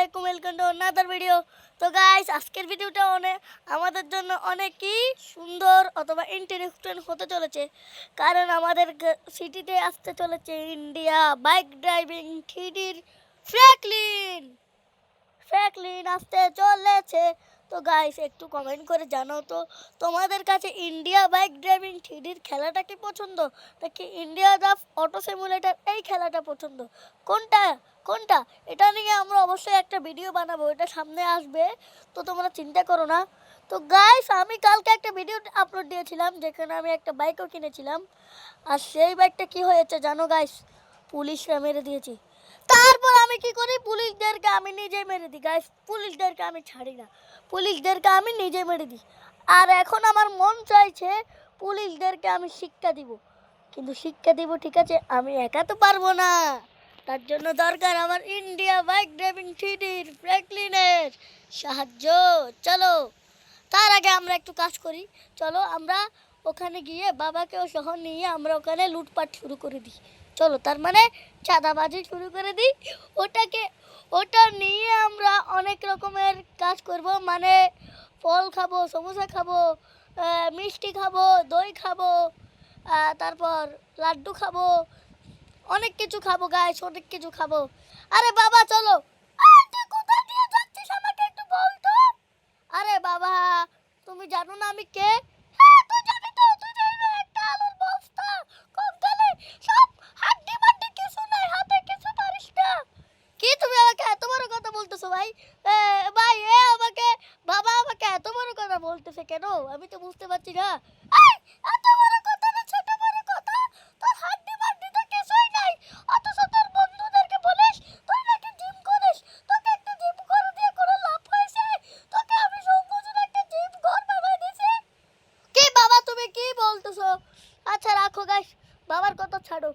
আলাইকুম welcome to another video তো guys আজকের ভিডিওটা অনেক আমাদের জন্য অনেকই সুন্দর অথবা ইন্টারেস্টিং হতে চলেছে। কারণ আমাদের সিটিতে আসতে চলেছে ইন্ডিয়া বাইক ড্রাইভিং থ্রিডির ফ্র্যাকলিন ফ্র্যাকলিন আসতে চলেছে। তো গাইস একটু কমেন্ট করে জানাও তো, তোমাদের কাছে ইন্ডিয়া বাইক ড্রাইভিং থ্রিডির খেলাটা কি পছন্দ? নাকি ইন্ডিয়া দ্য অটো সিমুলেটার এই খেলাটা পছন্দ? কোনটা? কোনটা? এটা নিয়ে আমরা অবশ্যই একটা ভিডিও বানাবো, এটা সামনে আসবে, তো তোমরা চিন্তা করো না। তো গাইস আমি কালকে একটা ভিডিও আপলোড দিয়েছিলাম, যেখানে আমি একটা বাইকও কিনেছিলাম, আর সেই বাইকটা কি হয়েছে জানো গাইস পুলিশরা মেরে দিয়েছি। তারপর আমি কি করি? পুলিশদেরকে আমি নিজে মেরে দিই। গাইস পুলিশদেরকে আমি ছাড়ি না। পুলিশদেরকে আমি নিজে মেরে দিই। আর এখন আমার মন চাইছে পুলিশদেরকে আমি শিক্ষা দিব। কিন্তু শিক্ষা দিব, ঠিক আছে, আমি একা তো পারব না। তার জন্য দরকার আমার ইন্ডিয়া বাইক ড্রাইভিং থ্রিডির ফ্র্যাঙ্কলিনের সাহায্য। চলো, তার আগে আমরা একটু কাজ করি। চলো, আমরা ওখানে গিয়ে বাবাকেও সহ নিয়ে আমরা ওখানে লুটপাট শুরু করে দিই। চলো, তার মানে চাঁদাবাজি শুরু করে দিই। ওটাকে ওটা নিয়ে আমরা অনেক রকমের কাজ করব। মানে ফল খাব, সমোসা খাব মিষ্টি খাব, দই খাব তারপর লাড্ডু খাব, অনেক কিছু খাব গাইস অনেক কিছু খাব। আরে বাবা, চলো। আরে বাবা, তুমি জানো না আমি কে? কি বলতেছো? আচ্ছা রাখো গাইস বাবার কথা ছাড়ো।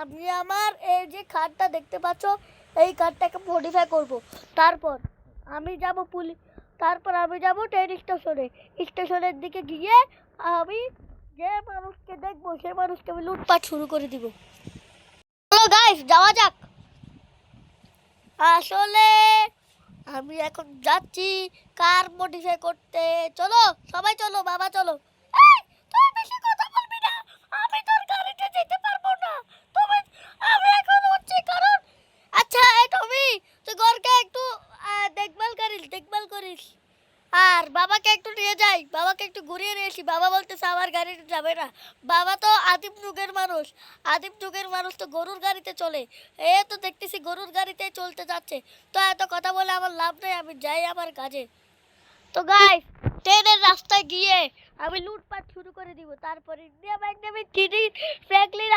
আমি আমার এই যে খাটটা দেখতে পাচ্ছ, এই কারটাকে মডিফাই করব। তারপর আমি যাব পুলিশ তারপর আমি যাব ট্রেন স্টেশনে স্টেশনের দিকে গিয়ে আমি যে মানুষকে দেখব, সে মানুষকে আমি লুটপাট শুরু করে দিব। গাইস যাওয়া যাক। আসলে আমি এখন যাচ্ছি কার মডিফাই করতে। চলো, সবাই চলো, বাবা চলো। যাবে না। বাবা তো আদিম যুগের মানুষ। আদিম যুগের মানুষ তো গরুর গাড়িতে চলে। এ তো দেখতেছি গরুর গাড়িতে চলতে যাচ্ছে। তো এত কথা বলে আমার লাভ নেই, আমি যাই আমার কাজে। তো গাই ট্রেনের রাস্তায় গিয়ে আমি লুটপাট শুরু করে দিব। তারপর ইন্ডিয়া ব্যাংক নেবে চিনি ফ্র্যাঙ্কলিন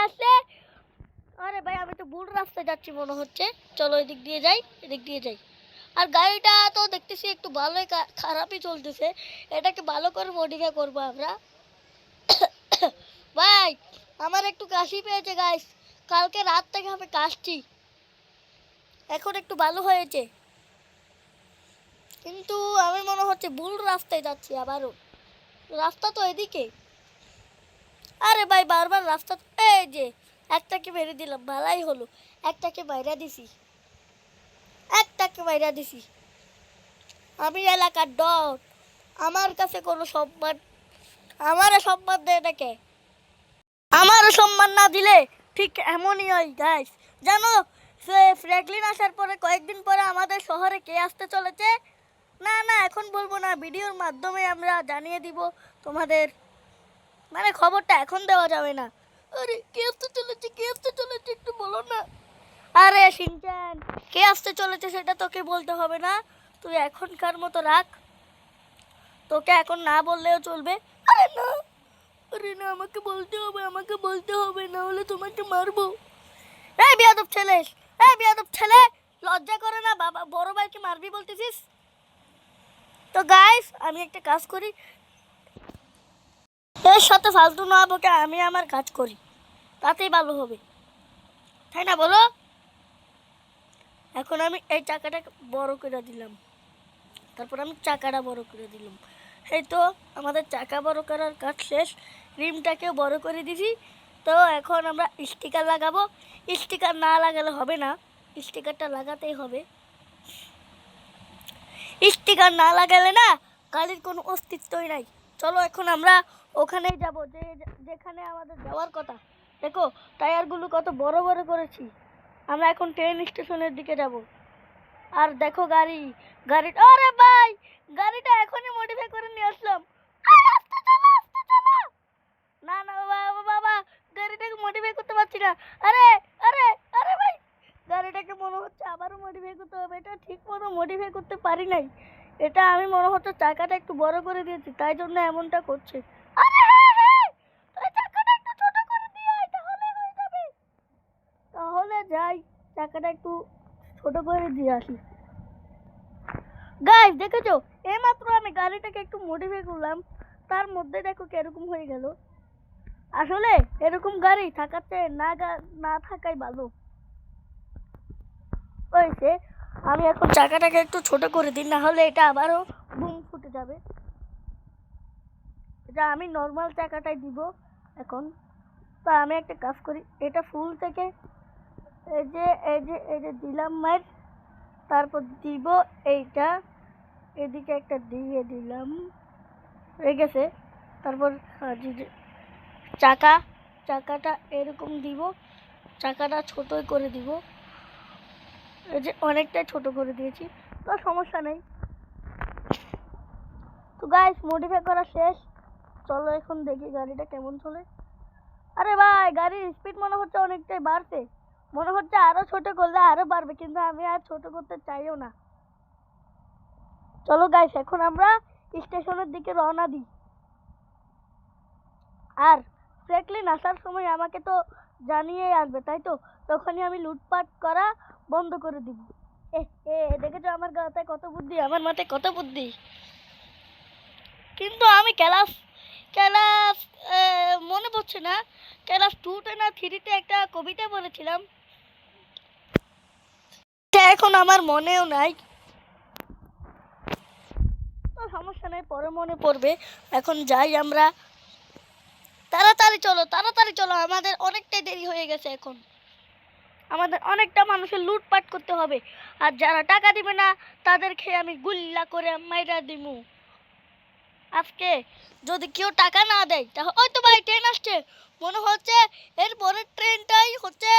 আরে ভাই, আমি তো ভুল রাস্তায় যাচ্ছি মনে হচ্ছে। চলো এদিক দিয়ে যাই, এদিক দিয়ে যাই। আর গাড়িটা তো দেখতেছি একটু ভালোই খারাপই চলতেছে। এটাকে ভালো করে মডিফাই করব আমরা। ভাই, আমার একটু কাশি পেয়েছে গাইস কালকে রাত থেকে আমি কাশছি। এখন একটু ভালো হয়েছে। কিন্তু আমি মনে হচ্ছে ভুল রাস্তায় যাচ্ছি আবারও। রাস্তা তো এদিকে। আরে ভাই, বারবার রাস্তা এই যে, একটাকে মেরে দিলাম ভালাই হলো। একটাকে বাইরা দিছি। একটাকে বাইরা দিছি। আমি এলাকার ডগ। আমার কাছে কোনো সম্মান আমারও সম্মান দেয় না কে আমারও সম্মান না দিলে ঠিক এমনই হয় গাইস জানো, সে ফ্র্যাঙ্কলিন আসার পরে কয়েকদিন পরে আমাদের শহরে কে আসতে চলেছে? না না, এখন বলব না, ভিডিওর মাধ্যমে আমরা জানিয়ে দিব তোমাদের। মানে খবরটা এখন দেওয়া যাবে না। আরে, কে আসতে চলেছে, কে আসতে চলেছে একটু বলো না। আরে সিনচান কে আসতে চলেছে সেটা তোকে বলতে হবে না। তুই এখনকার মতো রাখ। তোকে এখন না বললেও চলবে। আমাকে বলতে হবে, আমাকে বলতে হবে না হলে তোমাকে মারবো। এই বিয়াদব ছেলে, এই বিয়াদব ছেলে, লজ্জা করে না, বাবা, বড় ভাইকে মারবি বলতেছিস? তো গাইস আমি একটা কাজ করি। এর সাথে ফালতু না বকে আমি আমার কাজ করি। তাতেই ভালো হবে। তাই না বলো? এখন আমি এই চাকাটা বড় করে দিলাম। তারপর আমি চাকাটা বড় করে দিলাম। এই তো, আমাদের চাকা বড় করার কাজ শেষ। রিমটাকেও বড় করে দিছি। তো এখন আমরা স্টিকার লাগাবো। স্টিকার না লাগালে হবে না। স্টিকারটা লাগাতেই হবে। স্টিকার না লাগালে না গাড়ির কোনো অস্তিত্বই নাই। চলো এখন আমরা ওখানেই যাব। যে যেখানে আমাদের যাওয়ার কথা। দেখো, টায়ারগুলো কত বড় বড় করেছি। আমরা এখন ট্রেন স্টেশনের দিকে যাব। আর দেখো গাড়ি গাড়ি আরে ভাই গাড়িটা এখনই মডিফাই করে নিয়ে আসলাম। না না বাবা বাবা, গাড়িটাকে মডিফাই করতে পারছি না। আরে আরে আরে ভাই গাড়িটাকে মনে হচ্ছে আবারও মডিফাই করতে হবে। এটা ঠিক মতো মডিফাই করতে পারি নাই। এটা আমি মনে হচ্ছে চাকাটা একটু বড় করে দিয়েছি তাই জন্য এমনটা করছে। আরে হ্যাঁ হ্যাঁ তাহলে যাই চাকাটা একটু ছোট করে দিয়ে আসি। গাইস দেখেছ? এইমাত্র আমি গাড়িটাকে একটু মডিফাই করলাম। তার মধ্যে দেখো কীরকম হয়ে গেল। আসলে এরকম গাড়ি চেয়ে না না থাকাই ভালো। হয়েছে। আমি এখন চাকাটাকে একটু ছোট করে দিই, না হলে এটা আবারও বুম ফুটে যাবে। এটা আমি নর্মাল চাকাটাই দিব এখন। তো আমি একটা কাজ করি, এটা ফুল থেকে এই যে এই যে এই যে দিলাম মায়ের। তারপর দিব এইটা। এদিকে একটা দিয়ে দিলাম। হয়ে গেছে। তারপর আহ, যে- যে চাকা চাকাটা এরকম দিব। চাকাটা ছোটই করে দিব। এই যে অনেকটাই ছোট করে দিয়েছি। তো সমস্যা নেই। তো গাইস মডিফাই করা শেষ। চলো এখন দেখি গাড়িটা কেমন চলে। আরে ভাই গাড়ির স্পিড মনে হচ্ছে অনেকটাই বাড়ছে। মনে হচ্ছে আরও ছোট করলে আরও বাড়বে, কিন্তু আমি আর ছোট করতে চাইও না। চলো গাইস এখন আমরা স্টেশনের দিকে রওনা দিই। আর ফ্র্যাঙ্কলিন আসার সময় আমাকে তো জানিয়ে আসবে তাই তো? তখনই আমি লুটপাট করা বন্ধ করে দিব। এ এ দেখেছ আমার মাথায় কত বুদ্ধি? আমার মাথায় কত বুদ্ধি? কিন্তু আমি ক্লাস ক্লাস মনে পড়ছে না। ক্লাস টুতে না থ্রিতে একটা কবিতা বলেছিলাম। এখন আমার মনেও নাই। সমস্যা নেই, পরে মনে পড়বে। এখন যাই আমরা। তাড়াতাড়ি চলো তাড়াতাড়ি চলো। আমাদের অনেকটাই দেরি হয়ে গেছে এখন। আমাদের অনেকটা মানুষের লুটপাট করতে হবে। আর যারা টাকা দিবে না তাদেরকে আমি গুল্লা করে মাইরা দিমু। আজকে যদি কেউ টাকা না দেয়, তাহলে ওই তো ভাই ট্রেন আসছে। মনে হচ্ছে এর পরের ট্রেনটাই হচ্ছে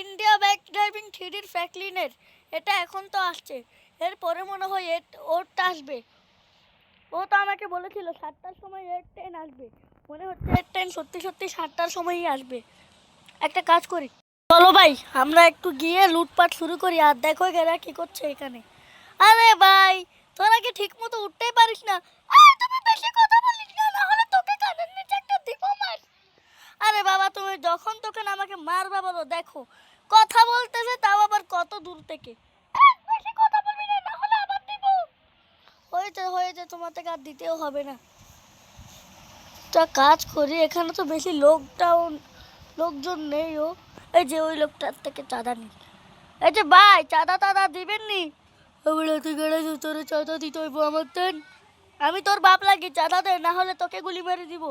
ইন্ডিয়া ব্যাক ড্রাইভিং থ্রিডির ফ্র্যাঙ্কলিনের এটা এখন তো আসছে। এরপরে মনে হয় এর, ওরটা আসবে। ও তো আমাকে বলেছিল, সাতটার সময় এর ট্রেন আসবে। মনে হচ্ছে এর ট্রেন সত্যি সত্যি সাতটার সময়ই আসবে। একটা কাজ করি। চলো ভাই, আমরা একটু গিয়ে লুটপাট শুরু করি আর দেখো এরা কি করছে এখানে। আরে ভাই, তোরা কি ঠিক মতো উঠতেই পারিস না? বেশি কথা বলিস না না হলে তোকে কানের নিচে একটা দিব মার। আরে বাবা, তুমি যখন তখন আমাকে মারবা বলো, দেখো। কথা বলতেছে, তাও আবার কত দূর থেকে। বেশি কথা বলবি না না হলে আবার দিব। হয়েছে হয়েছে, তোমার থেকে আর দিতেও হবে না। তা কাজ করি, এখানে তো বেশি লোকটাও, লোকজন নেই ও। এই যে ওই লোকটার থেকে চাঁদা নিই এই যে ভাই, চাঁদা টাদা দিবেন নি? ওগুলো তুই গেড়ে তোর চাঁদা দিতে হইব আমার তেন আমি তোর বাপ লাগি চাঁদা দে, না হলে তোকে গুলি মেরে দিব।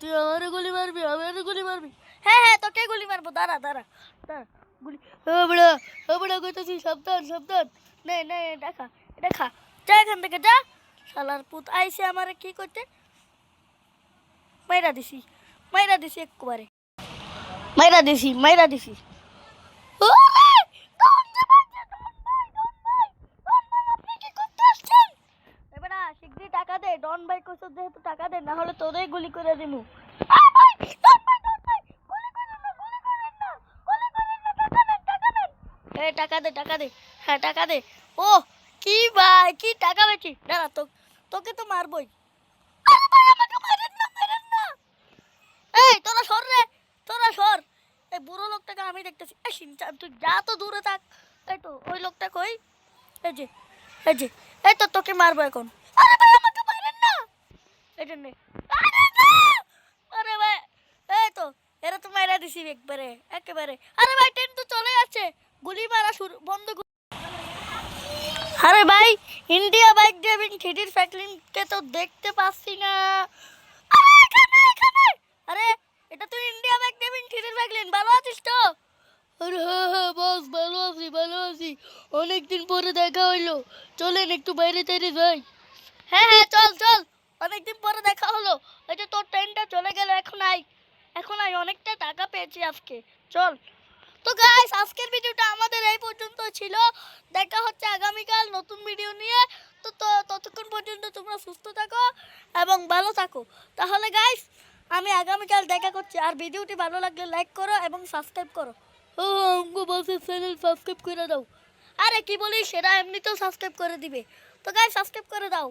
তুই আমার গুলি মারবি, আমার গুলি মারবি। হ্যাঁ হ্যাঁ তোকে গুলি মারবো, দাঁড়া দাঁড়া দাঁড়া, গুলি। ওবড়া ওবড়া কইতেছি, সাবধান সাবধান। নে নে এটা খা এটা খা। যা এখান থেকে, যা। শালার পুত আইসে আমারে, কি করতে মাইরা দিছি মাইরা দিছি একবারে মাইরা দিছি মাইরা দিছি। হ্যাঁ টাকা দে। ও, কি ভাই, কি টাকা বেশি দাঁড়া তো তোকে তো মারবই। এই, তোরা সর রে, তোরা সর। এই বুড়ো লোকটাকে আমি দেখতেছি। এই তুই যা তো দূরে থাক। এই তো, ওই লোকটা কই? এই যে এই যে, এই তো তোকে মারবো এখন। আরে ভাই, আমাকে মারেন না। এই জন্যে। আরে ভাই, এই তো, এরা তো মাইরা দিছি একবারে, একেবারে। আরে ভাই, ট্রেন তো চলে যাচ্ছে। গুলি মারা শুরু বন্ধ আরে ভাই ইন্ডিয়া বাইক ড্রাইভিং থ্রিডির ফ্র্যাঙ্কলিনকে তো দেখতে পাচ্ছি না। আরে এটা তো ইন্ডিয়া বাইক ড্রাইভিং থ্রিডির ফ্র্যাঙ্কলিন ভালো আছিস তো? আরে হ্যাঁ হ্যাঁ বস, ভালো আছি ভালো আছি। অনেকদিন পরে দেখা হইল। চলেন একটু বাইরে টাইরে যাই। হ্যাঁ হ্যাঁ চল চল। অনেকদিন পরে দেখা হলো। এই যে তোর ট্রেনটা চলে গেল, এখন আই এখন আই অনেকটা টাকা পেয়েছি আজকে। চল। তো গাইস আজকের ভিডিওটা আমাদের এই পর্যন্ত ছিল। দেখা হচ্ছে আগামীকাল। নতুন ভিডিও নিয়ে, তো ততক্ষণ পর্যন্ত তোমরা সুস্থ থাকো এবং ভালো থাকো। তাহলে গাইস আমি আগামীকাল দেখা করছি। আর ভিডিওটি ভালো লাগলে লাইক করো এবং সাবস্ক্রাইব করো। ও অঙ্গ বসের চ্যানেল সাবস্ক্রাইব করে দাও। আরে কি বলি সেটা এমনিতেও সাবস্ক্রাইব করে দিবে। তো গাইস সাবস্ক্রাইব করে দাও।